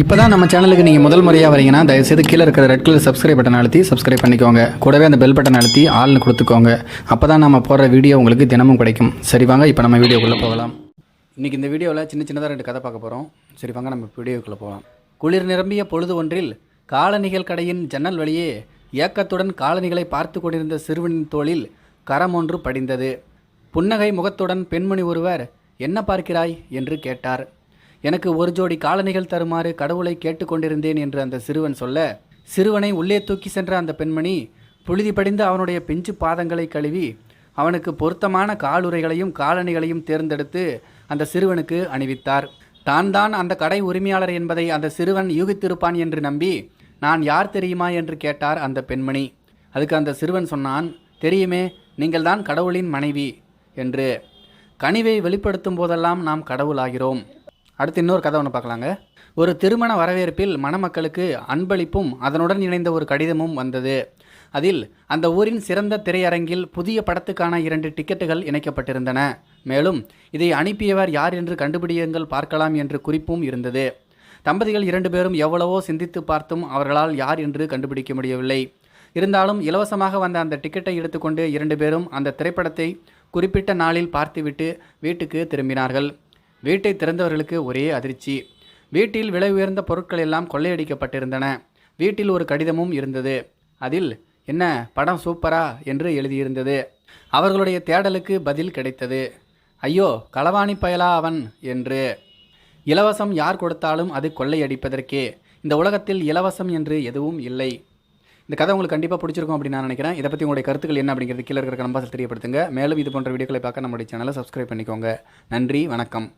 இப்போ தான் நம்ம சேனலுக்கு நீங்கள் முதல் முறையாக வரீங்கன்னா தயவுசெய்து கீழே இருக்கிற ரெட் கலர் சப்ஸ்கிரைப் பட்டன் அழுத்தி சப்ஸ்கிரைப் பண்ணிக்கோங்க. கூடவே அந்த பெல் பட்டன் அழுத்தி ஆள்னு கொடுத்துக்கோங்க. அப்போ தான் நம்ம போடுற வீடியோ உங்களுக்கு தினமும் கிடைக்கும். சரி வாங்க இப்போ நம்ம வீடியோக்குள்ளே போகலாம். இன்றைக்கி இந்த வீடியோவில் சின்ன சின்னதாக ரெண்டு கதை பார்க்க போகிறோம் சரி வாங்க நம்ம வீடியோக்குள்ளே போகலாம். குளிர் நிரம்பிய பொழுது ஒன்றில் காலணிகள் கடையின் ஜன்னல் வழியே ஏக்கத்துடன் காலணிகளை பார்த்து கொண்டிருந்த சிறுவனின் தோளில் கரம் ஒன்று படிந்தது. புன்னகை முகத்துடன் பெண்மணி ஒருவர் என்ன பார்க்கிறாய்? என்று கேட்டார். எனக்கு ஒரு ஜோடி காலணிகள் தருமாறு கடவுளை கேட்டுக்கொண்டிருந்தேன் என்று அந்த சிறுவன் சொல்ல சிறுவனை உள்ளே தூக்கி சென்ற அந்த பெண்மணி புழுதி படிந்து அவனுடைய பிஞ்சு பாதங்களை கழுவி அவனுக்கு பொருத்தமான காலுறைகளையும் காலணிகளையும் தேர்ந்தெடுத்து அந்த சிறுவனுக்கு அணிவித்தார். தான் தான் அந்த கடை உரிமையாளர் என்பதை அந்த சிறுவன் யூகித்திருப்பான் என்று நம்பி நான் யார் தெரியுமா? என்று கேட்டார் அந்த பெண்மணி. அதுக்கு அந்த சிறுவன் சொன்னான் தெரியுமே நீங்கள்தான் கடவுளின் மனைவி என்று. கனிவை வெளிப்படுத்தும் போதெல்லாம் நாம் கடவுளாகிறோம். அடுத்து இன்னொரு கதை ஒன்று பார்க்கலாங்க. ஒரு திருமண வரவேற்பில் மணமக்களுக்கு அன்பளிப்பும் அதனுடன் இணைந்த ஒரு கடிதமும் வந்தது. அதில் அந்த ஊரின் சிறந்த திரையரங்கில் புதிய படத்துக்கான இரண்டு டிக்கெட்டுகள் இணைக்கப்பட்டிருந்தன. மேலும் இதை அனுப்பியவர் யார் என்று கண்டுபிடியுங்கள் பார்க்கலாம் என்று குறிப்பும் இருந்தது. தம்பதிகள் இரண்டு பேரும் எவ்வளவோ சிந்தித்து பார்த்தும் அவர்களால் யார் என்று கண்டுபிடிக்க முடியவில்லை. இருந்தாலும் இலவசமாக வந்த அந்த டிக்கெட்டை எடுத்துக்கொண்டு இரண்டு பேரும் அந்த திரைப்படத்தை குறிப்பிட்ட நாளில் பார்த்துவிட்டு வீட்டுக்கு திரும்பினார்கள். வீட்டை திறந்தவர்களுக்கு ஒரே அதிர்ச்சி. வீட்டில் விலை உயர்ந்த பொருட்கள் எல்லாம் கொள்ளையடிக்கப்பட்டிருந்தன. வீட்டில் ஒரு கடிதமும் இருந்தது. அதில் என்ன படம் சூப்பரா? என்று எழுதியிருந்தது. அவர்களுடைய தேடலுக்கு பதில் கிடைத்தது. ஐயோ களவாணி பயலா அவன் என்று. இலவசம் யார் கொடுத்தாலும் அது கொள்ளையடிப்பதற்கே. இந்த உலகத்தில் இலவசம் என்று எதுவும் இல்லை. இந்த கதை உங்களுக்கு கண்டிப்பாக பிடிச்சிருக்கும் அப்படின்னு நான் நினைக்கிறேன். இதை பற்றி உங்களுடைய கருத்துக்கள் என்ன அப்படிங்கிறது கீழே இருக்கிற நம்பர்ஸில் தெரியப்படுத்துங்க. மேலும் இது போன்ற வீடியோக்களை பார்க்க நம்மளுடைய சேனலை சப்ஸ்கிரைப் பண்ணிக்கோங்க. நன்றி வணக்கம்.